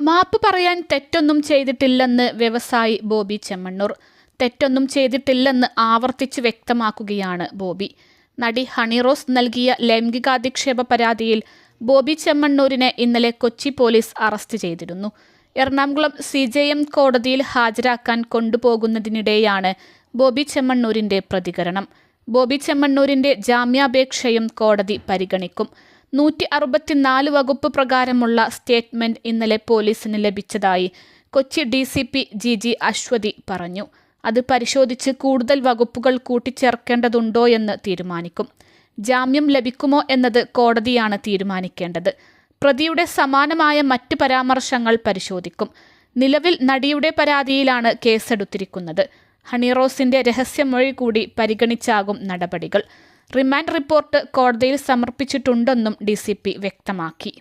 മാപ്പ് പറയാൻ തെറ്റൊന്നും ചെയ്തിട്ടില്ലെന്ന് വ്യവസായി ബോബി ചെമ്മണ്ണൂർ. തെറ്റൊന്നും ചെയ്തിട്ടില്ലെന്ന് ആവർത്തിച്ച് വ്യക്തമാക്കുകയാണ് ബോബി. നടി ഹണിറോസ് നൽകിയ ലൈംഗികാധിക്ഷേപ പരാതിയിൽ ബോബി ചെമ്മണ്ണൂരിനെ ഇന്നലെ കൊച്ചി പോലീസ് അറസ്റ്റ് ചെയ്തിരുന്നു. എറണാകുളം സി ജെ എം കോടതിയിൽ ഹാജരാക്കാൻ കൊണ്ടുപോകുന്നതിനിടെയാണ് ബോബി ചെമ്മണ്ണൂരിന്റെ പ്രതികരണം. ബോബി ചെമ്മണ്ണൂരിന്റെ ജാമ്യാപേക്ഷയും കോടതി പരിഗണിക്കും. നൂറ്റി അറുപത്തിനാല് വകുപ്പ് പ്രകാരമുള്ള സ്റ്റേറ്റ്മെന്റ് ഇന്നലെ പോലീസിന് ലഭിച്ചതായി Kochi D C P G G Aswathy പറഞ്ഞു. അത് പരിശോധിച്ച് കൂടുതൽ വകുപ്പുകൾ കൂട്ടിച്ചേർക്കേണ്ടതുണ്ടോ എന്ന് തീരുമാനിക്കും. ജാമ്യം ലഭിക്കുമോ എന്നത് കോടതിയാണ് തീരുമാനിക്കേണ്ടത്. പ്രതിയുടെ സമാനമായ മറ്റ് പരാമർശങ്ങൾ പരിശോധിക്കും. നിലവിൽ നടിയുടെ പരാതിയിലാണ് കേസെടുത്തിരിക്കുന്നത്. ഹണിറോസിന്റെ രഹസ്യമൊഴി കൂടി പരിഗണിച്ചാകും നടപടികൾ. റിമാൻഡ് റിപ്പോർട്ട് കോടതിയിൽ സമർപ്പിച്ചിട്ടുണ്ടെന്നും ഡി വ്യക്തമാക്കി.